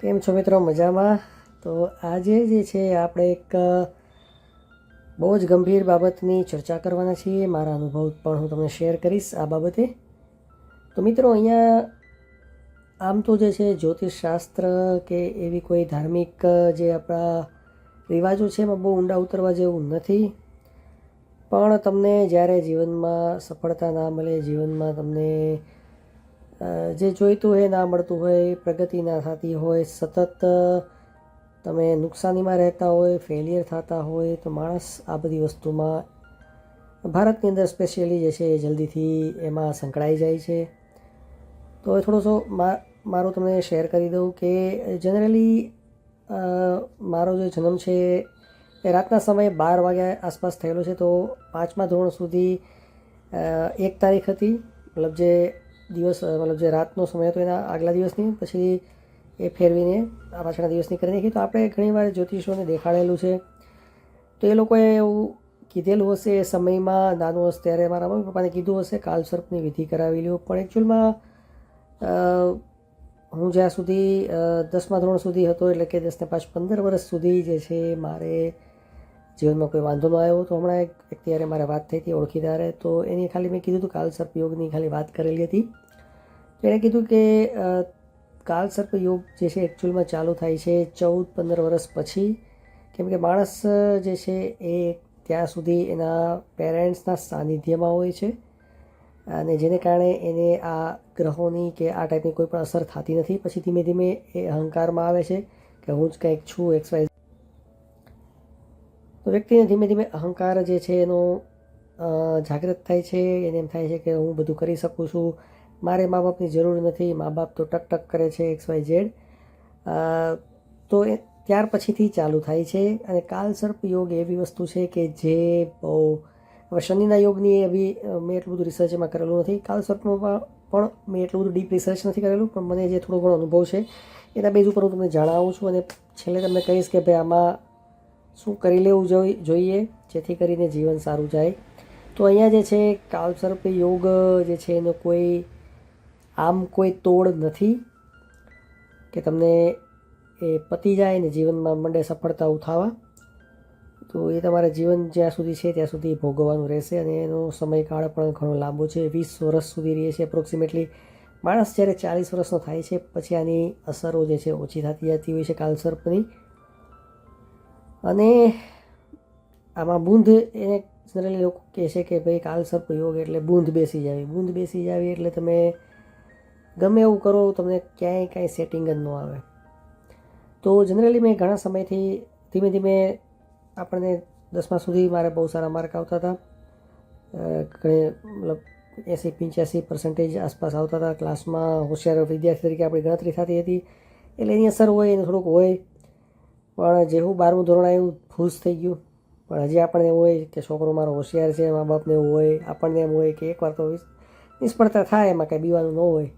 કેમ છો મિત્રો? મજામાં? તો આજે જે છે, આપણે એક બહુ જ ગંભીર બાબતની ચર્ચા કરવાના છીએ. મારા અનુભવ પણ હું તમને શેર કરીશ આ બાબતે. તો મિત્રો, અહીંયા આમ તો જે છે જ્યોતિષ શાસ્ત્ર કે એવી કોઈ ધાર્મિક જે આપણા રિવાજો છે, એમાં બહુ ઊંડા ઉતરવા જેવું નથી. પણ તમને જ્યારે જીવનમાં સફળતા ના મળે, જીવનમાં તમને જે જોઈતું હોય, ના મળતું હોય, પ્રગતિ ના થતી હોય, સતત તમે નુકસાનીમાં રહેતા હોય ફેલિયર થતા હોય, તો માણસ આ બધી વસ્તુમાં ભારતની અંદર સ્પેશિયલી જે છે એ જલ્દીથી એમાં સંકળાઈ જાય છે. તો એ થોડોસો મા, મારો તમને શેર કરી દઉં કે જનરલી મારો જે જન્મ છે એ રાતના સમયે બાર વાગ્યા આસપાસ થયેલો છે. તો પાંચમા ધોરણ સુધી એક તારીખ હતી. મતલબ જે દિવસ મતલબ જે રાતનો સમય હતો એના આગલા દિવસની, પછી એ ફેરવીને આ પાછળના દિવસની કરી નાખી. તો આપણે ઘણીવાર જ્યોતિષોને દેખાડેલું છે. તો એ લોકોએ એવું કીધેલું હશે, એ સમયમાં નાનું હશે ત્યારે મારા મમ્મી પપ્પાને કીધું હશે કાલ સર્પની વિધિ કરાવી લ્યો. પણ એકચ્યુઅલમાં હું જ્યાં સુધી દસમા ધોરણ સુધી હતો, એટલે કે દસને પાંચ પંદર વર્ષ સુધી જે છે, મારે જીવનમાં કોઈ વાંધો ન આવ્યો તો હમણાં એક હારે મારે વાત થઈ હતી ઓળખીદારે, તો એની ખાલી મેં કીધું હતું કાલ સર્પ યોગની ખાલી વાત કરેલી હતી. તો એણે કીધું કે કાલ સર્પ યોગ જે છે એકચ્યુઅલમાં ચાલુ થાય છે ચૌદ પંદર વર્ષ પછી. કેમ કે માણસ જે છે એ ત્યાં સુધી એના પેરેન્ટ્સના સાનિધ્યમાં હોય છે અને જેને કારણે એને આ ગ્રહોની કે આ ટાઈપની કોઈ પણ અસર થતી નથી. પછી ધીમે ધીમે એ અહંકારમાં આવે છે કે હું જ કંઈક છું, એક્સ વાય તો વ્યક્તિને ધીમે ધીમે અહંકાર જે છે એનો જાગૃત થાય છે. એને એમ થાય છે કે હું બધું કરી શકું છું. મારે મા બાપની જરૂર નથી. મા બાપ તો ટક ટક કરે છે એક્સ, વાય, ઝેડ. તો એ ત્યાર પછીથી ચાલુ થાય છે. અને કાલ સર્પ યોગ એવી વસ્તુ છે કે જે બહુ, હવે શનિના યોગની એવી મેં એટલું બધું રિસર્ચ એમાં કરેલું નથી. કાલ સર્પમાં પણ મેં એટલું બધું ડીપ રિસર્ચ નથી કરેલું, પણ મને જે થોડો ઘણો અનુભવ છે, એના બેઝ ઉપર હું તમને જણાવું છું. અને છેલ્લે તમને કહીશ કે ભાઈ આમાં શું કરી લેવું જોઈ- જોઈએ, જેથી કરીને જીવન સારું જાય. તો અહીંયા જે છે, કાલસર્પ યોગ, જે છે, એનો કોઈ, આમ કોઈ તોડ નથી કે તમને એ પતી જાય ને જીવનમાં મંડે સફળતા ઉઠાવવા તો એ તમારે જીવન જ્યાં સુધી છે, ત્યાં સુધી ભોગવવાનું રહેશે અને એનો સમયકાળ પણ ઘણો લાંબો છે. વીસ વર્ષ સુધી રહે છે એપ્રોક્સિમેટલી માણસ જ્યારે ચાલીસ વર્ષનો થાય છે, પછી આની અસરો જે છે ઓછી થતી જતી હોય છે કાલસર્પની. અને આમાં બૂંદ એને જનરલી લોકો કહે છે કે ભાઈ કાલસર્પ યોગ એટલે બૂંદ બેસી જાવી. બૂંદ બેસી જાવી એટલે તમે ગમે એવું કરો, તમને ક્યાંય કાંઈ સેટિંગ જ ન આવે. તો જનરલી મેં ઘણા સમયથી ધીમે ધીમે આપણને દસમા સુધી મારે બહુ સારા માર્ક આવતા હતા. ઘણી મતલબ એંસી, પંચ્યાસી પર્સન્ટેજ આસપાસ આવતા હતા. ક્લાસમાં હોશિયાર વિદ્યાર્થી તરીકે આપણી ગણતરી થતી હતી. એટલે એની અસર હોય, એને થોડુંક હોય પણ જેવું બારમું ધોરણ આવ્યું, ખુશ થઈ ગયું. પણ હજી આપણને એવું હોય કે છોકરો મારો હોશિયાર છે, મા બાપને એવું હોય, આપણને એમ હોય કે એકવાર તો નિષ્ફળતા થાય, એમાં કાંઈ બીવાનું ન હોય.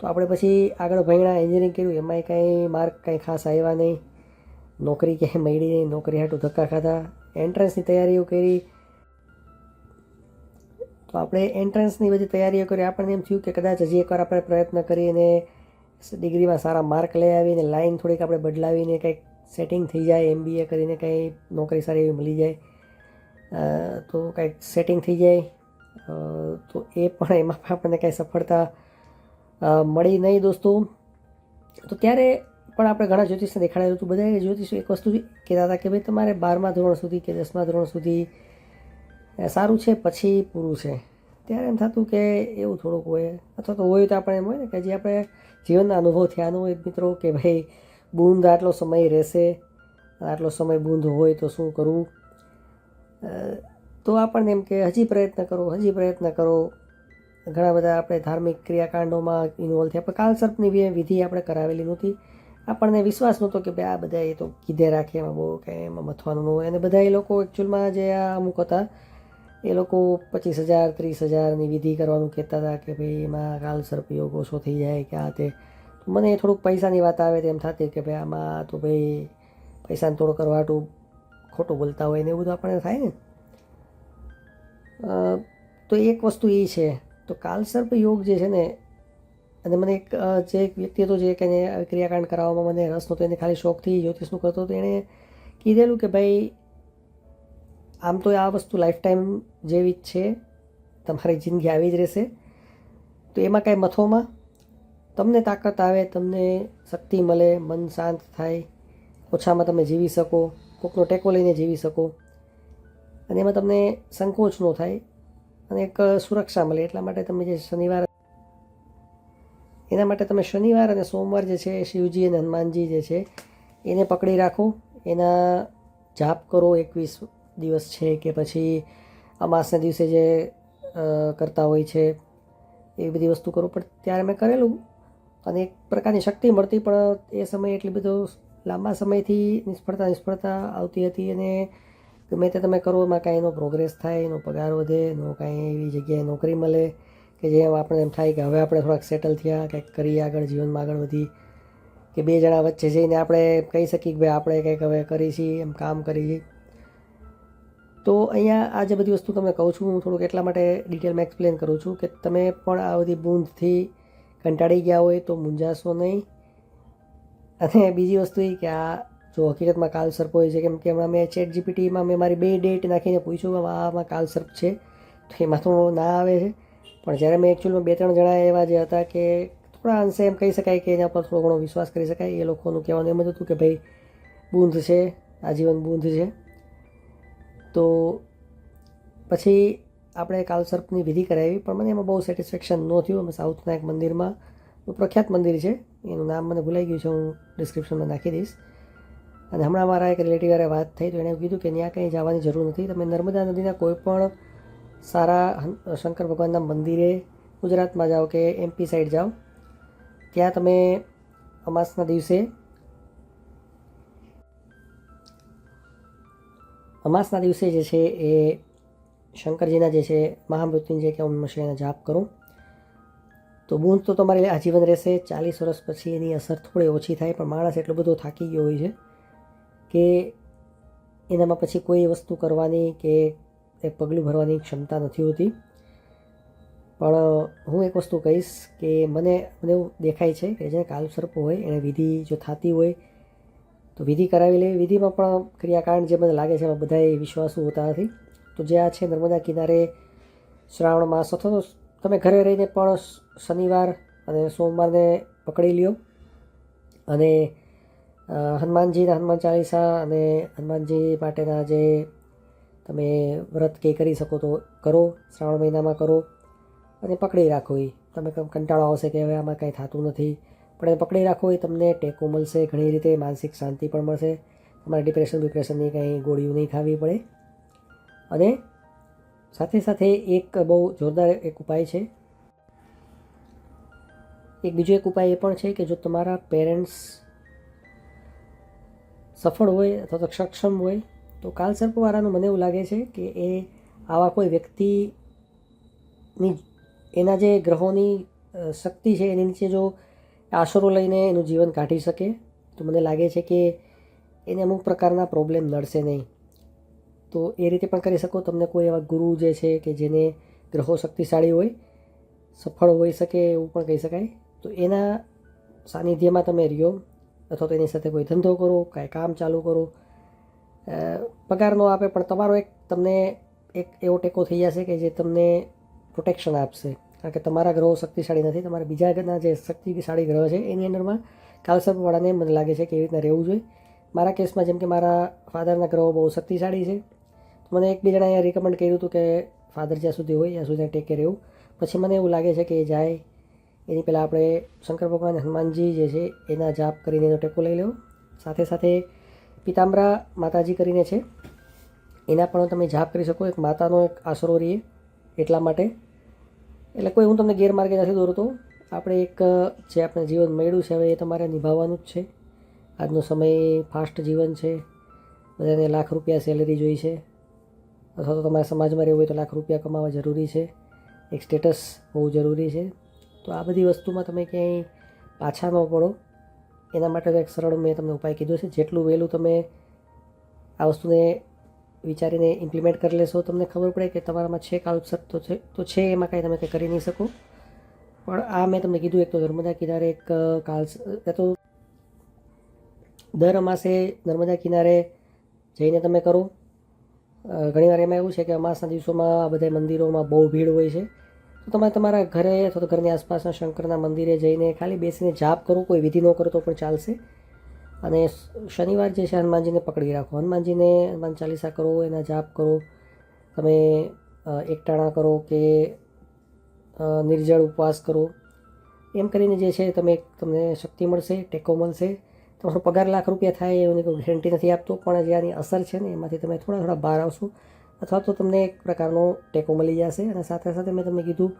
તો આપણે પછી આગળ ભણ્યા એન્જિનિયરિંગ કર્યું, એમાંય કાંઈ માર્ક કાંઈ ખાસ આવ્યા નહીં. નોકરી ક્યાંય મળી નહીં, નોકરી હાટું ધક્કા ખાધા. એન્ટ્રન્સની તૈયારીઓ કરી. તો આપણે એન્ટ્રન્સની બધી તૈયારીઓ કરી, આપણને એમ થયું કે કદાચ હજી એકવાર આપણે પ્રયત્ન કરીને ડિગ્રીમાં સારા માર્ક લઈ આવીને લાઈન થોડીક આપણે બદલાવીને કંઈક સેટિંગ થઈ જાય એમબીએ કરીને કંઈ નોકરી સારી એવી મળી જાય તો કંઈક સેટિંગ થઈ જાય તો એ પણ એમાં પણ આપણને કાંઈ સફળતા મળી નહીં દોસ્તો. તો ત્યારે પણ આપણે ઘણા જ્યોતિષને દેખાડેલું હતું. બધા જ્યોતિષ એક વસ્તુ કહેતા હતા કે ભાઈ તમારે બારમા ધોરણ સુધી કે દસમા ધોરણ સુધી સારું છે, પછી પૂરું છે. ત્યારે એમ થતું કે એવું થોડુંક હોય. અથવા તો હોય તો આપણે એમ હોય ને કે જે આપણે જીવનના અનુભવ થયાનો હોય, મિત્રો, કે ભાઈ બૂંદ આટલો સમય રહેશે, આટલો સમય બૂંદ હોય તો શું કરવું? તો આપણને એમ કે હજી પ્રયત્ન કરો, હજી પ્રયત્ન કરો. ઘણા બધા આપણે ધાર્મિક ક્રિયાકાંડોમાં ઇન્વોલ્વ થયા, પણ કાલસર્પની વિધિ આપણે કરાવેલી નહોતી. આપણને વિશ્વાસ નહોતો કે ભાઈ આ બધા એ તો કીધે રાખે, એમાં બહુ કંઈ એમાં મથવાનું ન અને બધા એ લોકો એકચ્યુઅલમાં જે આ અમુક હતા, એ લોકો પચીસ હજાર, ત્રીસ હજારની વિધિ કરવાનું કહેતા હતા કે ભાઈ એમાં કાલસર્પ યોગ ઓછો થઈ જાય, કે આ તો મને થોડુંક પૈસાની વાત આવે તેમ થતી કે ભાઈ આમાં તો ભાઈ પૈસાને થોડો કરવા હાટું ખોટું બોલતા હોય ને એવું બધું આપણને થાય ને. તો એક વસ્તુ એ છે, તો કાલસર્પ યોગ જે છે ને, અને મને એક જે એક વ્યક્તિ હતો જે કે ક્રિયાકાંડ કરાવવામાં મને રસ નહોતો, એને ખાલી શોખથી જ્યોતિષનું કરતો હતો, એણે કીધેલું કે ભાઈ, આમ તો આ વસ્તુ લાઈફ ટાઈમ જેવી જ છે, તમારી જિંદગી આવી જ રહેશે. તો એમાં કાંઈ મથોમાં તમને તાકાત આવે, તમને શક્તિ મળે, મન શાંત થાય, ઓછામાં તમે જીવી શકો, કોકનો ટેકો લઈને જીવી શકો. અને એમાં તમને સંકોચ ન થાય અને એક સુરક્ષા મળે. એટલા માટે તમે જે શનિવાર એના માટે તમે શનિવાર અને સોમવાર જે છે, શિવજી અને હનુમાનજી જે છે, એને પકડી રાખો. એના જાપ કરો. એકવીસ દિવસ છે કે પછી અમાસના દિવસે જે કરતા હોય છે, એવી બધી વસ્તુ કરો. પણ ત્યારે મેં કરેલું અને એક પ્રકારની શક્તિ મળતી પણ એ સમયે એટલી બધું લાંબા સમયથી નિષ્ફળતા નિષ્ફળતા આવતી હતી અને ગમે તે તમે કરો, એમાં કાંઈ એનો પ્રોગ્રેસ થાય, એનો પગાર વધે, એનો કાંઈ એવી જગ્યાએ નોકરી મળે કે જે આપણે એમ થાય કે હવે આપણે થોડાક સેટલ થયા, કંઈક કરીએ આગળ, જીવનમાં આગળ વધી કે બે જણા વચ્ચે જઈને આપણે કહી શકીએ કે ભાઈ આપણે કંઈક હવે કરી છીએ, એમ કામ કરી છીએ. તો અહીંયા આ જે બધી વસ્તુ તમને કહું છું, હું થોડુંક એટલા માટે ડિટેલમાં એક્સપ્લેન કરું છું કે તમે પણ આ બધી બૂંદથી કંટાળી ગયા હોય તો મૂંઝાશો નહીં. અને બીજી વસ્તુ એ કે આ જો હકીકતમાં કાલ સર્પ હોય છે, કેમ કે હમણાં મેં ચેટ જીપીટીમાં મેં મારી બે ડેટ નાખીને પૂછ્યું કે આમાં કાલસર્પ છે? તો એમાં તો ના આવે છે. પણ જ્યારે મેં એકચ્યુઅલમાં બે ત્રણ જણા એવા જે હતા કે થોડા અંશે એમ કહી શકાય કે એના પર થોડો ઘણો વિશ્વાસ કરી શકાય, એ લોકોનું કહેવાનું એમ જ હતું કે ભાઈ બૂંદ છે, આજીવન બૂંદ છે. તો પછી આપણે કાલસર્પની વિધિ કરાવી, પણ મને એમાં બહુ સેટિસ્ફેક્શન ન થયું. અમે સાઉથના એક મંદિરમાં, બહુ પ્રખ્યાત મંદિર છે. એનું નામ મને ભૂલાઈ ગયું છે, હું ડિસ્ક્રિપ્શનમાં નાખી દઈશ. અને હમણાં મારા એક રિલેટિવ વાત થઈ, તો એણે કીધું કે ત્યાં કંઈ જવાની જરૂર નથી. તમે નર્મદા નદીના કોઈ પણ સારા શંકર ભગવાનના મંદિરે ગુજરાતમાં જાઓ કે એમપી સાઈડ જાઓ, ત્યાં તમે અમાસના દિવસે અમાસના દિવસે જે છે એ શંકરજીના જે છે, મહામૃત્યુંજય કે ઓમ નમઃ જાપ કરો. તો બૂંદ તો તમારી આજીવન રહેશે. ચાલીસ વર્ષ પછી એની અસર થોડી ઓછી થાય, પણ માણસ એટલો બધો થાકી ગયો હોય છે કે એનામાં પછી કોઈ વસ્તુ કરવાની કે એ પગલું ભરવાની ક્ષમતા નથી હોતી. પણ હું એક વસ્તુ કહીશ કે મને મને એવું દેખાય છે કે જેને કાલસર્પ હોય, એને વિધિ જો થતી હોય, તો વિધિ કરાવી લે. વિધિમાં પણ ક્રિયાકાંડ જે મને લાગે છે, એમાં બધાય વિશ્વાસુ હોતા નથી. તો જે આ છે નર્મદા કિનારે શ્રાવણ માસ, અથવા તો તમે ઘરે રહીને પણ શનિવાર અને સોમવારને પકડી લ્યો. અને હનુમાનજીના હનુમાન ચાલીસા અને હનુમાનજી માટેના જે તમે વ્રત કે કરી શકો તો કરો, શ્રાવણ મહિનામાં કરો અને પકડી રાખો એ તમે કંટાળો આવશે કે હવે આમાં કાંઈ થતું નથી. પણ એ પકડી રાખો એ તમને ટેકો મળશે, ઘણી રીતે માનસિક શાંતિ પણ મળશે. તમારે ડિપ્રેશન ડિપ્રેશનની કંઈ ગોળીઓ નહીં ખાવી પડે. અને સાથે સાથે એક બહુ જોરદાર એક ઉપાય છે. એક બીજો એક ઉપાય એ પણ છે કે જો તમારા પેરેન્ટ્સ સફળ હોય અથવા તો સક્ષમ હોય, તો કાલસર્પવાળાનું મને એવું લાગે છે કે એ આવા કોઈ વ્યક્તિની એના જે ગ્રહોની શક્તિ છે એની નીચે જો આશરો લઈને એનું જીવન કાઢી શકે, તો મને લાગે છે કે એને અમુક પ્રકારના પ્રોબ્લેમ નડશે નહીં. તો એ રીતે પણ કરી શકો. તમને કોઈ એવા ગુરુ જે છે કે જેને ગ્રહો શક્તિશાળી હોય, સફળ હોઈ શકે એવું પણ કહી શકાય. તો એના સાનિધ્યમાં તમે રહ્યો અથવા તો એની સાથે કોઈ ધંધો કરો, કાંઈ કામ ચાલુ કરો પગાર ન આપે, પણ તમારો એક તમને એક એવો ટેકો થઈ જશે કે જે તમને પ્રોટેક્શન આપશે. કારણ કે તમારા ગ્રહો શક્તિશાળી નથી, તમારા બીજાના જે શક્તિશાળી ગ્રહ છે, એની અંદરમાં કાલસર્પવાળાને મને લાગે છે કે એવી રીતના રહેવું જોઈએ. મારા કેસમાં જેમ કે મારા ફાધરના ગ્રહો બહુ શક્તિશાળી છે મને એક બે જણા અહીંયા રિકમેન્ડ કર્યું હતું કે ફાધર જ્યાં સુધી હોય, ત્યાં સુધી ટેક રહેવું પછી મને એવું લાગે છે કે એ જાય, એની પહેલાં આપણે શંકર ભગવાન હનુમાનજી જે છે, એના જાપ કરીને એનો ટેકો લઈ લેવો સાથે સાથે પિતાંબરા માતાજી કરીને છે, એના પણ તમે જાપ કરી શકો. એક માતાનો એક આશરો રહીએ એટલા માટે. એટલે કોઈ હું તમને ગેરમાર્ગે નથી દોરતો. આપણે એક, જે આપણે જીવન મળ્યું છે, હવે એ તમારે નિભાવવાનું જ છે. આજનો સમય ફાસ્ટ જીવન છે. બધાને લાખ રૂપિયા સેલેરી જોઈ છે. અથવા તો તમારા સમાજમાં રહેવું હોય તો લાખ રૂપિયા કમાવા જરૂરી છે. એક સ્ટેટસ બહુ જરૂરી છે. તો આ બધી વસ્તુમાં તમે ક્યાંય પાછા ન પડો. એના માટે એક સરળ મેં તમને ઉપાય કીધો છે. જેટલું વહેલું તમે આ વસ્તુને વિચારીને ઇમ્પ્લિમેન્ટ કરી લેશો, તમને ખબર પડે કે તમારામાં છે કાલસર્પ તો છે તો છે એમાં કાંઈ તમે કંઈ કરી નહીં શકો. પણ આ મેં તમને કીધું, એક તો નર્મદા કિનારે એક કાલ એ તો દર અમાસે નર્મદા કિનારે જઈને તમે કરો. ઘણીવાર એમાં એવું છે કે અમાસના દિવસોમાં આ બધા મંદિરોમાં બહુ ભીડ હોય છે. તો તમે તમારા ઘરે અથવા તો ઘરની આસપાસના શંકરના મંદિરે જઈને ખાલી બેસીને જાપ કરો કોઈ વિધિ ન કરો તો પણ ચાલશે. અને શનિવાર જે છે હનુમાનજીને પકડી રાખો. હનુમાનજીને હનુમાન ચાલીસા કરો, એના જાપ કરો. તમે એકટાણા કરો કે નિર્જળ ઉપવાસ કરો. એમ કરીને જે છે તમે, તમને શક્તિ મળશે, ટેકો મળશે. તમારો પગાર લાખ રૂપિયા થાય, એની કોઈ ગેરંટી નથી આપતો. પણ જે આની અસર છે ને, એમાંથી તમે થોડા થોડા બહાર આવશો, અથવા તો તમને એક પ્રકારનો ટેકો મળી જશે. અને સાથે સાથે મેં તમને કીધું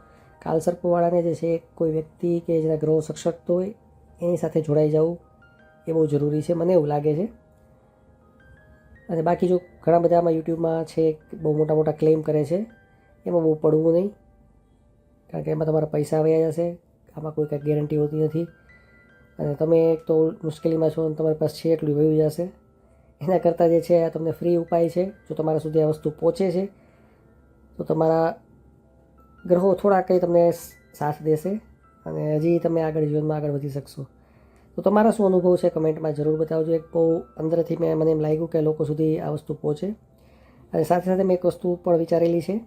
કાલસર્પવાળાને જે છે, કોઈ વ્યક્તિ કે જેના ગ્રહો સશક્ત હોય, એની સાથે જોડાઈ જવું એ બહુ જરૂરી છે. મને એવું લાગે છે. અને બાકી જો ઘણા બધા આમાં યુટ્યુબમાં છે, બહુ મોટા મોટા ક્લેમ કરે છે, એમાં બહુ પડવું નહીં. કારણ કે એમાં તમારા પૈસા વયા જશે, આમાં કોઈ કાંઈ ગેરંટી હોતી નથી. અને તમે એક તો મુશ્કેલીમાં છો અને તમારી પાસે છે એટલું વયું જશે. એના કરતાં જે છે, આ તમને ફ્રી ઉપાય છે. જો તમારા સુધી આ વસ્તુ પહોંચે છે, તો તમારા ગ્રહો થોડા કંઈ તમને સાથ દેશે અને હજી તમે આગળ જીવનમાં આગળ વધી શકશો. તો તમારા શું અનુભવ છે? કમેન્ટમાં જરૂર બતાવજો. એક બહુ અંદરથી મેં મને એમ લાગ્યું કે લોકો સુધી આ વસ્તુ પહોંચે. અને સાથે સાથે મેં એક વસ્તુ પણ વિચારેલી છે.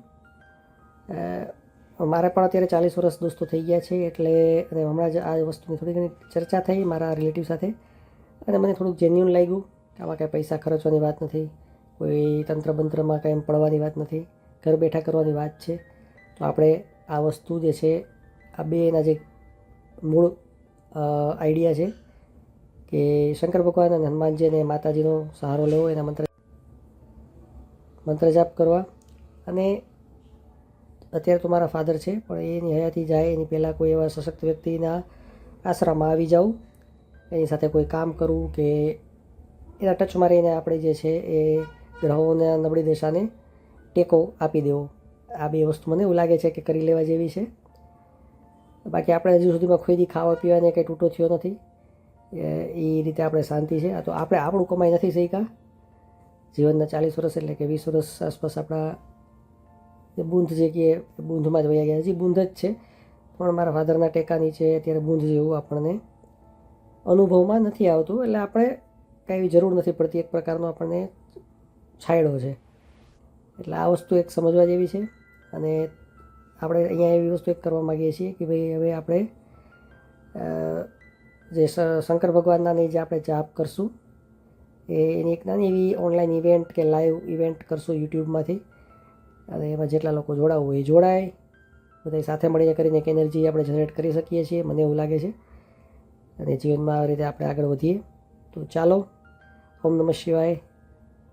મારે પણ અત્યારે ચાલીસ વર્ષ દોસ્તો થઈ ગયા છે, એટલે હમણાં જ આ વસ્તુની થોડી ઘણી ચર્ચા થઈ મારા રિલેટિવ સાથે. અને મને થોડુંક જેન્યુન લાગ્યું કે આમાં કાંઈ પૈસા ખર્ચવાની વાત નથી, કોઈ તંત્ર બંત્રમાં કાંઈ પડવાની વાત નથી, ઘર બેઠા કરવાની વાત છે. તો આપણે આ વસ્તુ જે છે, આ બે એના જે મૂળ આઈડિયા છે કે શંકર ભગવાન અને હનુમાનજી અને માતાજીનો સહારો લેવો, એના મંત્ર મંત્ર જાપ કરવા. અને અત્યારે તો મારા ફાધર છે, પણ એની હયાતી જાય, એની પહેલાં કોઈ એવા સશક્ત વ્યક્તિના આશરામાં આવી જાઉં, એની સાથે કોઈ કામ કરવું કે એના ટચમાં રહીને આપણે જે છે એ ગ્રહોના નબળી દશાને ટેકો આપી દેવો. આ બે વસ્તુ મને એવું લાગે છે કે કરી લેવા જેવી છે. બાકી આપણે હજુ સુધીમાં દી ખાવા પીવાને કંઈ તૂટો થયો નથી. એ રીતે આપણે શાંતિ છે. આ તો આપણે આપણું કમાઈ નથી શીખા જીવનના ચાલીસ વર્ષ એટલે કે વીસ વર્ષ આસપાસ આપણા જે બુંદ જે કે બુંદમાં જ વયા ગયા હજી બુંદ જ છે. પણ મારા ફાધરના ટેકાની છે, અત્યારે બુંદ જેવું આપણને અનુભવમાં નથી આવતું. એટલે આપણે કાંઈ જરૂર નથી પડતી એક પ્રકારનો આપણને છાંયડો છે. એટલે આ વસ્તુ એક સમજવા જેવી છે. અને આપણે અહીંયા એવી વસ્તુ એક કરવા માગીએ છીએ કે ભાઈ, હવે આપણે જે શંકર ભગવાનનાની જે આપણે જાપ કરશું, એ એની એક નાની એવી ઓનલાઈન ઇવેન્ટ કે લાઈવ ઇવેન્ટ કરશું યુટ્યુબમાંથી અને એમાં જેટલા લોકો જોડાવું હોય એ જોડાય. બધા સાથે મળીને કરીને એક એનર્જી આપણે જનરેટ કરી શકીએ છીએ, મને એવું લાગે છે. અને જીવનમાં આવી રીતે આપણે આગળ વધીએ. તો ચાલો, ઓમ નમઃ શિવાય.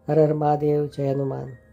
હર હર મહાદેવ, જય હનુમાન.